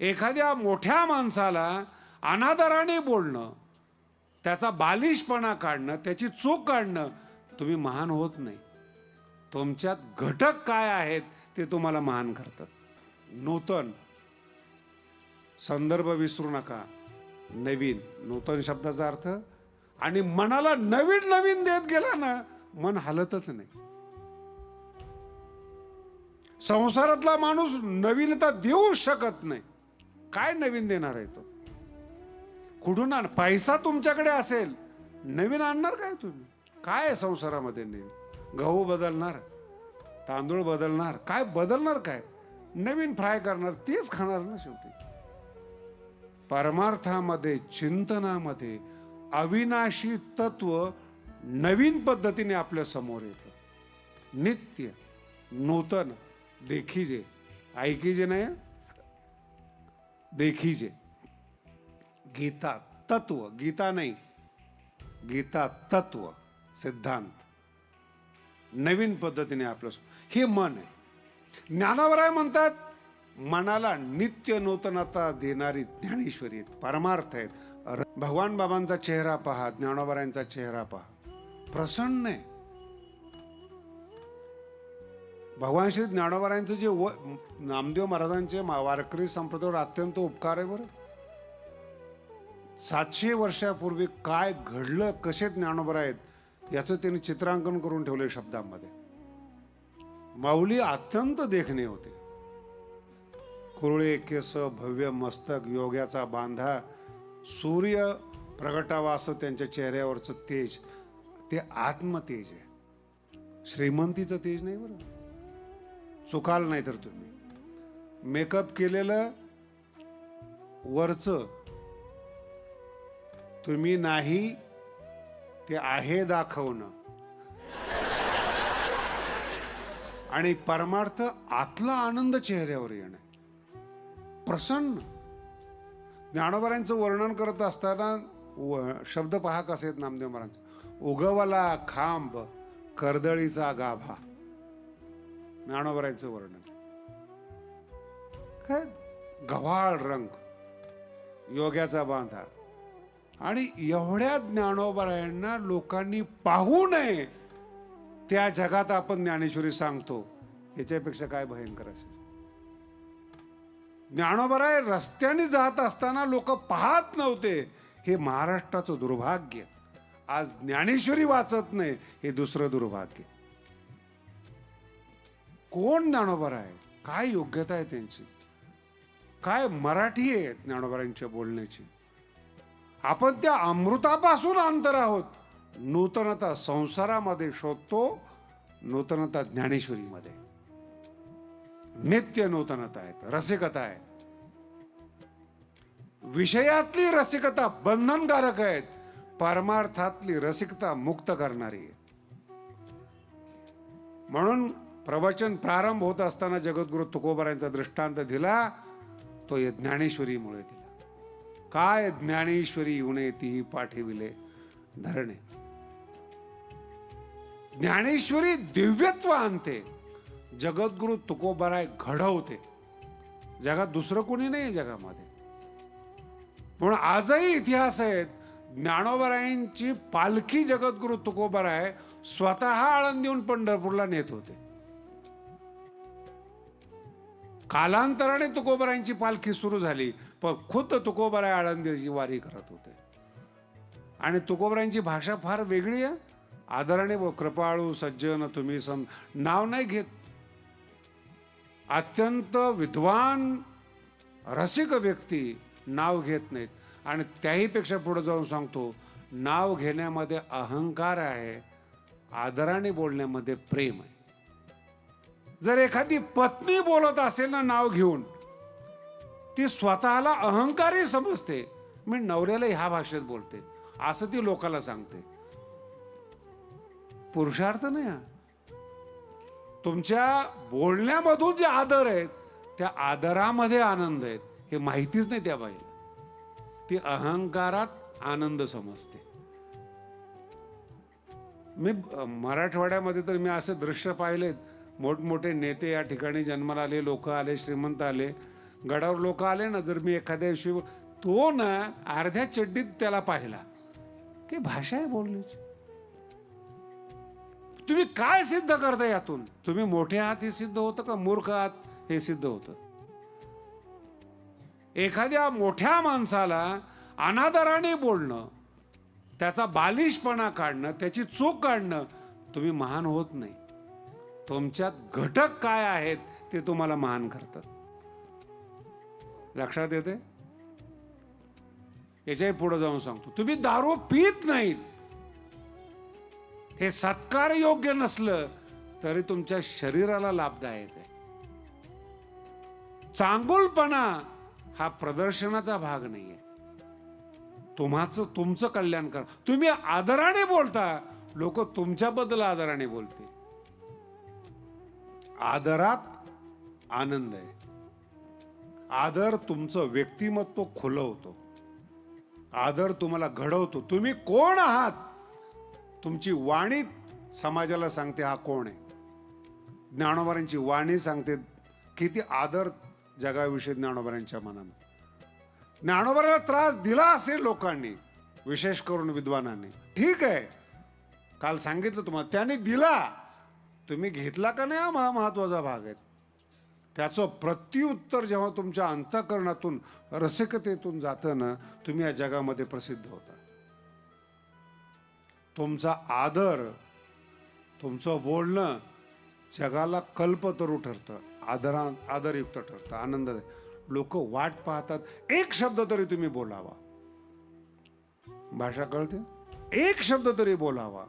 एखाद्या मोठ्या माणसाला अनादराने बोलणं त्याचा बालिशपणा काढणं त्याची चूक काढणं तुम्ही महान होत नाही. तुमच्यात घटक काय आहेत ते तुम्हाला महान करतात. नूतन. संदर्भ विसरू नका. नवीन. नूतन शब्दाचा अर्थ आणि मनाला नवीन नवीन देत गेला ना मन हलतच नाही. संसारातला माणूस नवीनता देऊ शकत नाही. काय नवीन देणार आहे तो? कुठून आण पैसा तुमच्याकडे असेल. नवीन आणणार काय तुम्ही? काय आहे संसारामध्ये नवीन गहू बदलणार तांदूळ बदलणार काय बदलणार काय? नवीन फ्राय करणार तेच खाणार ना शेवटी. परमार्थामध्ये चिंतनामध्ये अविनाशी तत्व नवीन पद्धतीने आपल्यासमोर येतं. नित्य नूतन देखीजे. ऐकीजे नाही? देखीजे. गीता तत्व गीता नाही गीता तत्व सिद्धांत. नवीन पद्धतीने आपलं हे मन आहे. ज्ञानावराय म्हणतात मनाला नित्य नूतनता देणारी ज्ञानेश्वरी आहेत परमार्थ आहेत. भगवान बाबांचा चेहरा पहा ज्ञानोबरायांचा चेहरा पहा. प्रसन्न आहे. भगवान श्री ज्ञानोबारायांचं जे व नामदेव महाराजांचे वारकरी संप्रदायावर अत्यंत उपकार आहे बरं. सातशे वर्षापूर्वी काय घडलं कसे ज्ञानोबर आहेत याचं त्यांनी चित्रांकन करून ठेवले शब्दांमध्ये. माऊली अत्यंत देखणे होते. कुरळे केस भव्य मस्तक योग्याचा बांधा सूर्य प्रगटावा असं त्यांच्या चेहऱ्यावरचं तेज ते आत्मतेज आहे. श्रीमंतीचं तेज नाही बरं. चुकाल नाही तर तुम्ही. मेकअप केलेलं वरचं तुम्ही नाही ते आहे दाखवणं. आणि परमार्थ आतला आनंद चेहऱ्यावर येणं. प्रसन्न. ज्ञानोबरांचं वर्णन करत असताना व- शब्द पहा कसे आहेत नामदेव महाराज उगवला खांब कर्दळीचा गाभा. ज्ञानोबरांचं वर्णन. काय? गव्हाळ रंग योग्याचा बांधा. आणि एवढ्या ज्ञानोबरायांना लोकांनी पाहू नये त्या जगात आपण ज्ञानेश्वरी सांगतो. याच्यापेक्षा काय भयंकर असेल? ज्ञानोबराय रस्त्याने जात असताना लोक पाहत नव्हते. हे महाराष्ट्राचं दुर्भाग्य. आज ज्ञानेश्वरी वाचत नाही हे दुसरं दुर्भाग्य. कोण ज्ञानोबर आहे? काय योग्यता आहे त्यांची? काय मराठी आहे ज्ञानोबरांच्या बोलण्याची? आपण त्या अमृतापासून अंतर आहोत. नूतनता संसारामध्ये शोधतो नूतनता ज्ञानेश्वरीमध्ये. नित्य नूतनता आहेत रसिकता आहे विषयातली रसिकता बंधनकारक आहेत परमार्थातली रसिकता मुक्त करणारी आहे म्हणून प्रवचन प्रारंभ होत असताना जगद्गुरु तुकोबारांचा दृष्टांत दिला तो या ज्ञानेश्वरीमुळे दिला. काय ज्ञानेश्वरी उणे ती पाठविले धरणे. ज्ञानेश्वरी दिव्यत्व आणते. जगद्गुरु तुकोबाराय घडवते. जगात दुसरं कोणी नाही जगामध्ये. म्हणून आजही इतिहास आहेत ज्ञानोबरायांची पालखी जगद्गुरु तुकोबाराय स्वतः आळंदीहून पंढरपूरला नेत होते. कालांतराने तुकोबरायांची पालखी सुरू झाली. पण खुद्द तुकोबराय आळंदीची वारी करत होते. आणि तुकोबरायांची भाषा फार वेगळी आहे. आदराने व कृपाळू सज्जन तुम्ही सम नाव नाही घेत. अत्यंत विद्वान रसिक व्यक्ती नाव घेत नाहीत. आणि त्याहीपेक्षा पुढे जाऊन सांगतो नाव घेण्यामध्ये अहंकार आहे आदराने बोलण्यामध्ये प्रेम आहे. जर एखादी पत्नी बोलत असेल ना नाव घेऊन ती स्वतःला अहंकारी समजते. मी नवऱ्याला ह्या भाषेत बोलते. असं ती लोकाला सांगते. पुरुषार्थ नाही हा. तुमच्या बोलण्यामधून जे आदर आहेत त्या आदरामध्ये आनंद आहेत. हे माहितीच नाही त्या बाईला. ती अहंकारात आनंद समजते. मी मराठवाड्यामध्ये तर मी असे दृश्य पाहिलेत. मोठमोठे नेते या ठिकाणी जन्माला आले लोक आले श्रीमंत आले. गडावर लोक आले ना जर मी एखाद्या दिवशी तो ना अर्ध्या चड्डीत त्याला पाहिला. ते भाषा आहे बोलण्याची. तुम्ही काय सिद्ध करता यातून? तुम्ही मोठे आहात हे सिद्ध होतं का मूर्ख आहात हे सिद्ध होतं? एखाद्या मोठ्या माणसाला अनादराने बोलणं त्याचा बालिशपणा काढणं त्याची चूक काढणं तुम्ही महान होत नाही. तुमच्यात घटक काय आहेत ते तुम्हाला महान करतात. लक्षात येते याच्याही पुढे जाऊन सांगतो. तुम्ही दारू पित नाहीत. हे सत्कार योग्य नसलं तरी तुमच्या शरीराला लाभदायक आहे. चांगुलपणा हा प्रदर्शनाचा भाग नाहीये. तुम्हाच तुमचं कल्याण करा. तुम्ही आदराने बोलता लोक तुमच्याबद्दल आदराने बोलतील. आदरात आनंद आहे. आदर तुमचं व्यक्तिमत्व खुलवतो. आदर तुम्हाला घडवतो. तुम्ही कोण आहात? तुमची वाणी समाजाला सांगते हा कोण आहे. ज्ञानोबारांची वाणी सांगते किती आदर जगाविषयी ज्ञानोबारांच्या मनानं. ज्ञानोबाराला त्रास दिला असेल लोकांनी विशेष करून विद्वानांनी. ठीक आहे. काल सांगितलं तुम्हाला त्याने दिला. तुम्ही घेतला का नाही हा महा महत्त्वाचा भाग आहे? त्याचं प्रत्युत्तर जेव्हा तुमच्या अंतकरणातून रसिकतेतून जातं ना तुम्ही या जगामध्ये प्रसिद्ध होता. तुमचा आदर तुमचं बोलणं जगाला कल्पतरू ठरतं आदरा आदरयुक्त ठरतं आनंद लोक वाट पाहतात एक शब्द तरी तुम्ही बोलावा. भाषा कळते? एक शब्द तरी बोलावा.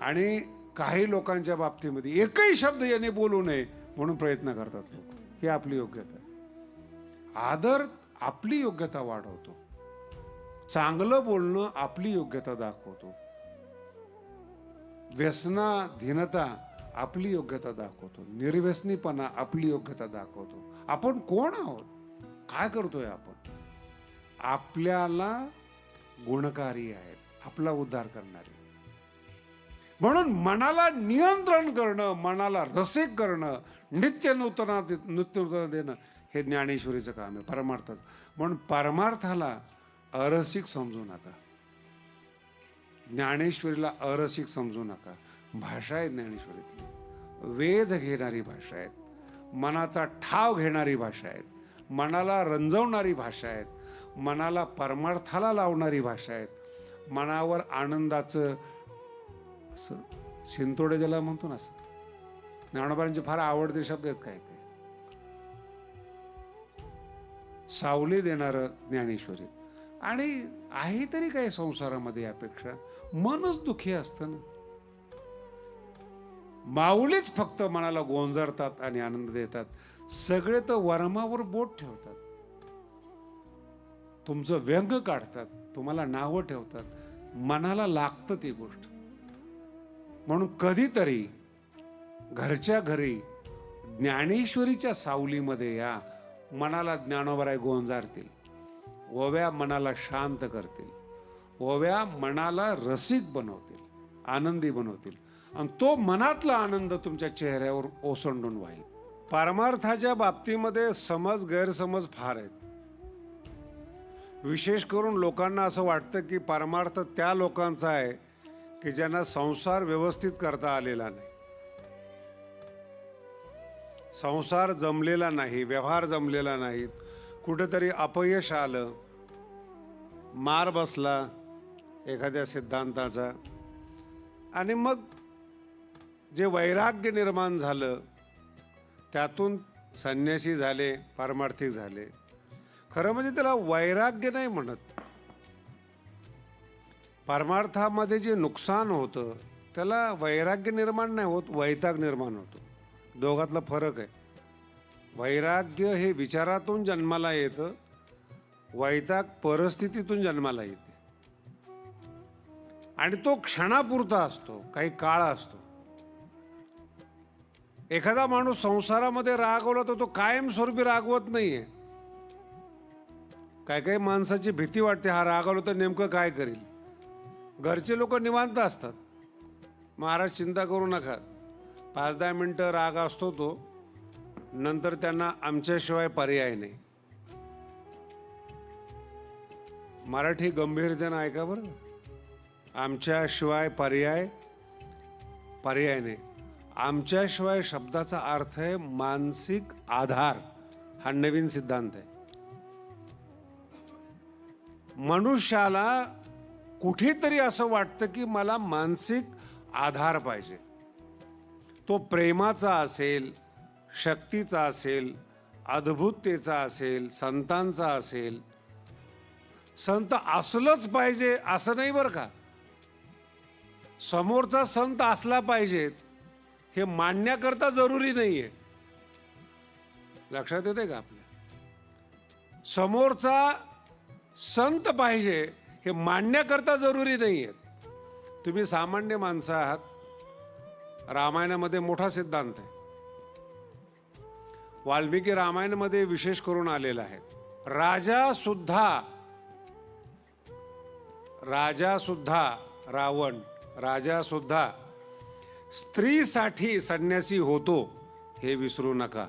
आणि काही लोकांच्या बाबतीमध्ये एकही शब्द याने बोलू नये म्हणून प्रयत्न करतात लोक. ही आपली योग्यता आहे. आदर आपली योग्यता वाढवतो. चांगलं बोलणं आपली योग्यता दाखवतो. व्यसनाधीनता आपली योग्यता दाखवतो. निर्व्यसनीपणा आपली योग्यता दाखवतो. आपण कोण आहोत? काय करतोय आपण? आपल्याला गुणकारी आहेत. आपला उद्धार करणारे म्हणून मनाला नियंत्रण करणं मनाला रसिक करणं नित्य नूतना नित्य नूतन देणं हे ज्ञानेश्वरीचं काम आहे परमार्थाचं. म्हणून परमार्थाला अरसिक समजू नका. ज्ञानेश्वरीला अरसिक समजू नका. भाषा आहे ज्ञानेश्वरीतली. वेध घेणारी भाषा आहेत. मनाचा ठाव घेणारी भाषा आहेत. मनाला रंजवणारी भाषा आहेत. मनाला परमार्थाला लावणारी भाषा आहेत. मनावर आनंदाचं असं. शिंतोडे ज्याला म्हणतो ना असं. ज्ञानोबांचे फार आवडते शब्द आहेत काय काय सावली देणारं ज्ञानेश्वरी. आणि आहे तरी काय संसारामध्ये यापेक्षा मनच दुखी असतं ना. माऊलीच फक्त मनाला गोंजरतात आणि आनंद देतात. सगळे तर वर्मावर बोट ठेवतात. तुमचं व्यंग काढतात. तुम्हाला नावं ठेवतात. मनाला लागतं ती गोष्ट. म्हणून कधीतरी घरच्या घरी ज्ञानेश्वरीच्या सावलीमध्ये या मनाला ज्ञानोबराय गोंजारतील. ओव्या मनाला शांत करतील. ओव्या मनाला रसिक बनवतील. आनंदी बनवतील. आणि तो मनातला आनंद तुमच्या चेहऱ्यावर ओसंडून वाहील. परमार्थाच्या बाबतीमध्ये समज गैरसमज फार आहेत. विशेष करून लोकांना असं वाटतं की परमार्थ त्या लोकांचा आहे की ज्यांना संसार व्यवस्थित करता आलेला नाही. संसार जमलेला नाही व्यवहार जमलेला नाही कुठेतरी अपयश आलं मार बसला एखाद्या सिद्धांताचा. आणि मग जे वैराग्य निर्माण झालं त्यातून संन्यासी झाले पारमार्थिक झाले. खरं म्हणजे त्याला वैराग्य नाही म्हणत. परमार्थामध्ये जे नुकसान होतं त्याला वैराग्य निर्माण नाही होत वैताग निर्माण होतो. दोघातला फरक आहे. वैराग्य हे विचारातून जन्माला येतं वैताग परिस्थितीतून जन्माला येते. आणि तो क्षणापुरता असतो काही काळ असतो. एखादा माणूस संसारामध्ये रागवला तर तो कायमस्वरूपी रागवत नाहीये. काय काही माणसाची भीती वाटते हा रागवलो तर नेमकं काय करील? घरचे लोक निवांत असतात. महाराज चिंता करू नका. पाच दहा मिनटं राग असतो तो. नंतर त्यांना आमच्याशिवाय पर्याय नाही. मराठी गंभीरतेनं ऐका बरं. आमच्याशिवाय पर्याय पर्याय नाही. आमच्याशिवाय शब्दाचा अर्थ आहे मानसिक आधार. हा नवीन सिद्धांत आहे. मनुष्याला कुठेतरी असं वाटतं की मला मानसिक आधार पाहिजे. तो प्रेमाचा असेल शक्तीचा असेल अद्भुततेचा असेल संतांचा असेल संत असलंच पाहिजे असं नाही बरं का? समोरचा संत असला पाहिजेत हे मांडण्याकरता जरुरी नाहीये. लक्षात येते का आपल्या? समोरचा संत पाहिजे हे मांडण्याकरता जरुरी नाही आहेत तुम्ही सामान्य माणसं आहात. रामायणामध्ये मोठा सिद्धांत आहे. वाल्मिकी रामायणामध्ये विशेष करून आलेला आहे. राजा सुद्धा राजा सुद्धा रावण राजा सुद्धा स्त्रीसाठी संन्यासी होतो हे विसरू नका.